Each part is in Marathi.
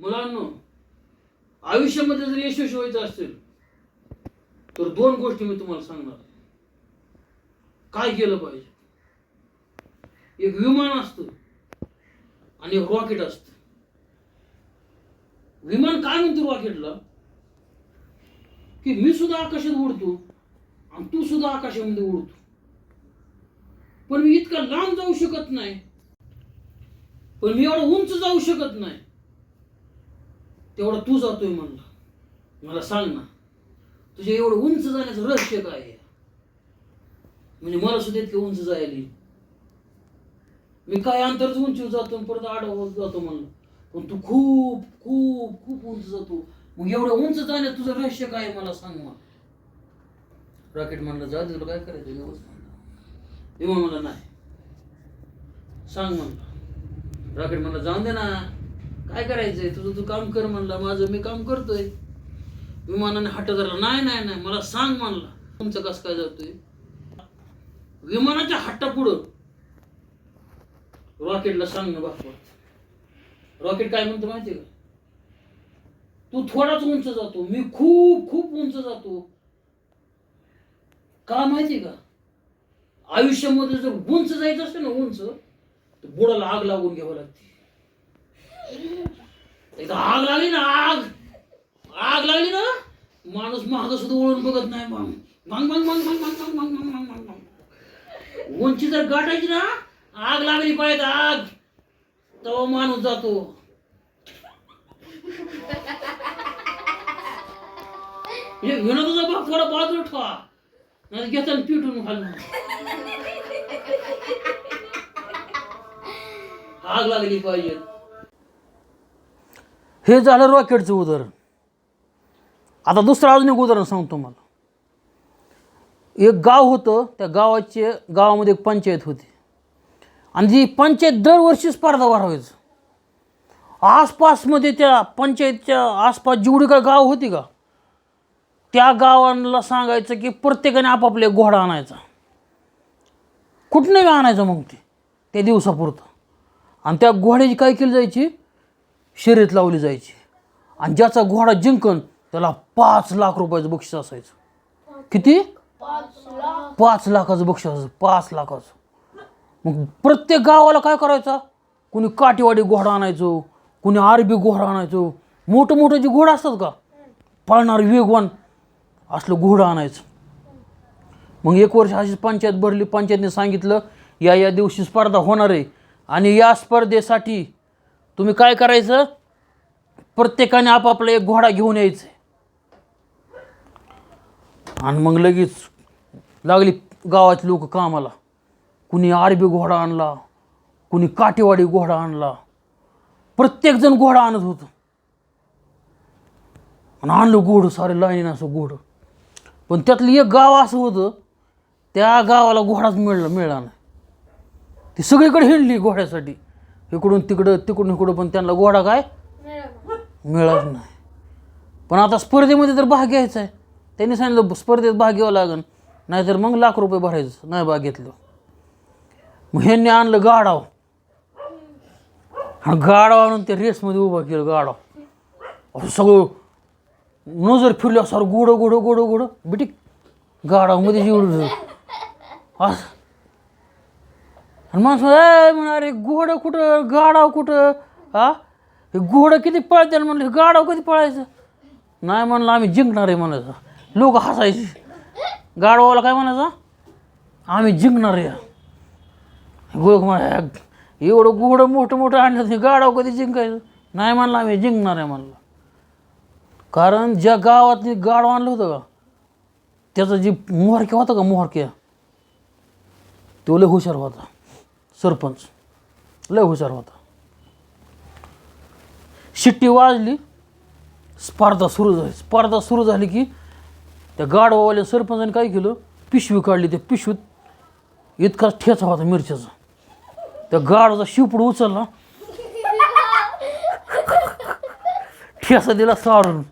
मुलांनो आयुष्यामध्ये जर यशस्वी व्हायचं असेल तर दोन गोष्टी मी तुम्हाला सांगणार. काय केलं पाहिजे? एक विमान असतं आणि एक रॉकेट असतं. विमान काय म्हणतो रॉकेटला? की मी सुद्धा आकाशात उडतो आणि तू सुद्धा आकाशामध्ये उडतो. पण मी इतका लांब जाऊ शकत नाही. पण मी एवढं उंच जाऊ शकत नाही. तेवढा तू जातोय म्हणला. मला सांग ना. तुझ्या एवढं उंच जाण्याचं रहस्य काय आहे? म्हणजे मला सुद्धा इतके उंच जायला मी काय अंतरच उंचीवर जातो परत आडवा जातो म्हणलं. पण तू खूप खूप खूप उंच जातो. मग एवढं उंच जाण्यात तुझं रहस्य काय मला सांग मग. रॉकेट म्हणलं जा तुला काय करायचं? व्यवस्थित म्हणलं विमान म्हणलं नाही. सांग म्हणलं. रॉकेट म्हणलं जाऊन दे ना. काय करायचंय? तुझं तू काम कर म्हणलं माझं मी काम करतोय. विमानाने हट्ट धरला. नाही नाही नाही मला सांग म्हणला. तुमचं कसं काय जातोय? विमानाच्या हट्टा पुढं रॉकेटला सांग ना बाप. रॉकेट काय म्हणतो माहितीये का? तू थोडाच उंच जातो. मी खूप खूप उंच जातो. का माहितीये का? आयुष्यामध्ये जर उंच जायचं असतं ना उंच तर बुडाला आग लागून घ्यावं लागते. एकदा आग लागली ना आग. आग लागली ना माणूस महाग सुद्धा ओळून बघत नाही मग. मग मग मग मग मग मग मग मग मग मग. उंची जर गाठायची ना आग लागली पाहिजे आग. तेव्हा माणूस जातो. हे विनोदाचा भाग थोडा बाजूला ठेवा. नाही घेताना पिटून घालून आग लागली पाहिजे. हे झालं रॉकेटचं उदाहरण. आता दुसरं अजून एक उदाहरण सांगतो मला एक गाव होतं त्या गावाचे गावामध्ये एक पंचायत होती. आणि ती पंचायत दरवर्षी स्पर्धा भरवायचं आसपासमध्ये त्या पंचायतच्या आसपास जेवढी काय गाव होती का त्या गावांना सांगायचं की प्रत्येकाने आपापले घोडा आणायचा. कुठनं बी आणायचं मग ते त्या दिवसापुरतं. आणि त्या घोड्याची काय केली जायची? शर्यत लावली जायची. आणि ज्याचा घोडा जिंकन त्याला पाच लाख रुपयाचं बक्षीस असायचं. किती? पाच लाखाचं बक्षीस असायचं. पाच लाखाचं. मग प्रत्येक गावाला काय करायचं? कुणी काठीवाडी घोडा आणायचो कुणी आरबी घोडा आणायचो. मोठं मोठं जे घोडं असतात का? पळणार वेगवान असलं घोडं आणायचं. मग एक वर्ष अशी पंचायत भरली. पंचायतने सांगितलं या या दिवशी स्पर्धा होणार आहे. आणि या स्पर्धेसाठी तुम्ही काय करायचं? प्रत्येकाने आपापला एक घोडा घेऊन यायचं. आणि मग लगेच लागली गावात लोक कामाला. कुणी आरबी घोडा आणला कुणी काटेवाडी घोडा आणला. प्रत्येकजण घोडा आणत होतं. आणि आणलं घोडं सारे लाईन असं घोडं. पण त्यातलं एक गाव असं होतं त्या गावाला घोडाच मिळला मिळाला नाही. ती सगळीकडे हिंडली घोड्यासाठी. इकडून तिकडं तिकडून इकडं पण त्यांना गोडा काय? मिळत नाही. पण आता स्पर्धेमध्ये तर भाग घ्यायचा आहे. त्यांनी सांगितलं स्पर्धेत भाग घ्यावा लागेल नाहीतर मग लाख रुपये भरायचं. नाही भाग घेतलं. मग ह्यांनी आणलं गाडाव आणि गाडाव आणून त्या रेसमध्ये उभा केलं गाडाव असं सगळं नजर फिरलं असं गोडं गोडं गोडं गोडं. बिटी गाडावमध्ये एवढं असं. आणि माणसं ए म्हणा अरे घोडं कुठं? गाडाव कुठं? हा हे घोडं किती पळते? म्हणलं गाडाव कधी पळायचं? नाही म्हणलं आम्ही जिंकणार आहे म्हणायचं. लोक हसायचे. गाडवाला काय म्हणायचं? आम्ही जिंकणार आहे. गोळ म्हणा एवढं घोडं मोठं मोठं आणलं ते गाडाव कधी जिंकायचं? नाही म्हणलं आम्ही जिंकणार आहे म्हणलं. कारण ज्या गावात गाडव आणलं होतं का त्याचं जे मोहरक्या होता का मोहरक्या तो लय हुशार होता. सरपंच. लय हुशार होता. शिट्टी वाजली स्पर्धा सुरू झाली. स्पर्धा सुरू झाली की त्या गाडवावाल्या सरपंचाने काय केलं? पिशवी काढली. त्या पिशवीत इतका ठेचा होता मिरच्याचा त्या गाडचा शिवपूड उचलला. ठेसा दिला सारून.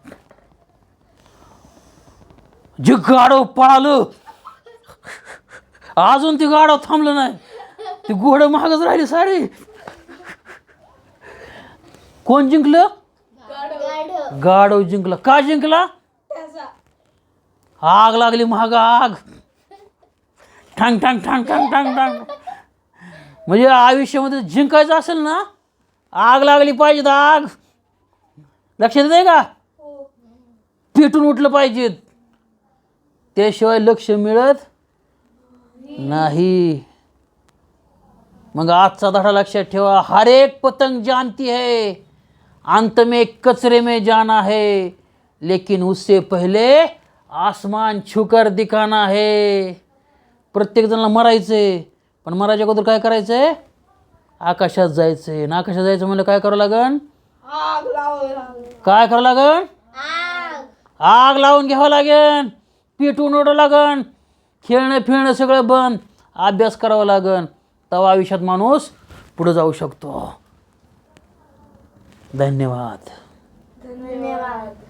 जे गाडव पळालं अजून ती गाडव थांबलं नाही. ती घोडं महागच राहिली सारी. कोण जिंकलं? गाढव जिंकला. का जिंकला? आग लागली महाग आग. ठांग ठांग ठांग ठांग ठांग ठांग. म्हणजे आयुष्यामध्ये जिंकायचं असेल ना आग लागली पाहिजेत आग. लक्षात येते का? पेटून उठलं पाहिजेत. त्याशिवाय लक्ष मिळत नाही. मग आजचा धडा लक्षात ठेवा. हर एक पतंग जानती है. अंत में कचरे में जाना है. लेकिन उससे पहले आसमान छुकर दिखाना है. प्रत्येक जणाला मरायचंय. पण मरायच्या अगोदर काय करायचंय? आकाशात जायचंय. आणि आकाशात जायचं म्हणलं काय करावं लागन? काय करावं लागन? आग. आग लावून घ्यावं लागेल. पेटून उडावं लागन. खेळणं फिरणं सगळं बंद. अभ्यास करावा लागन. तवा आयुष्यात माणूस पुढे जाऊ शकतो. धन्यवाद. धन्यवाद.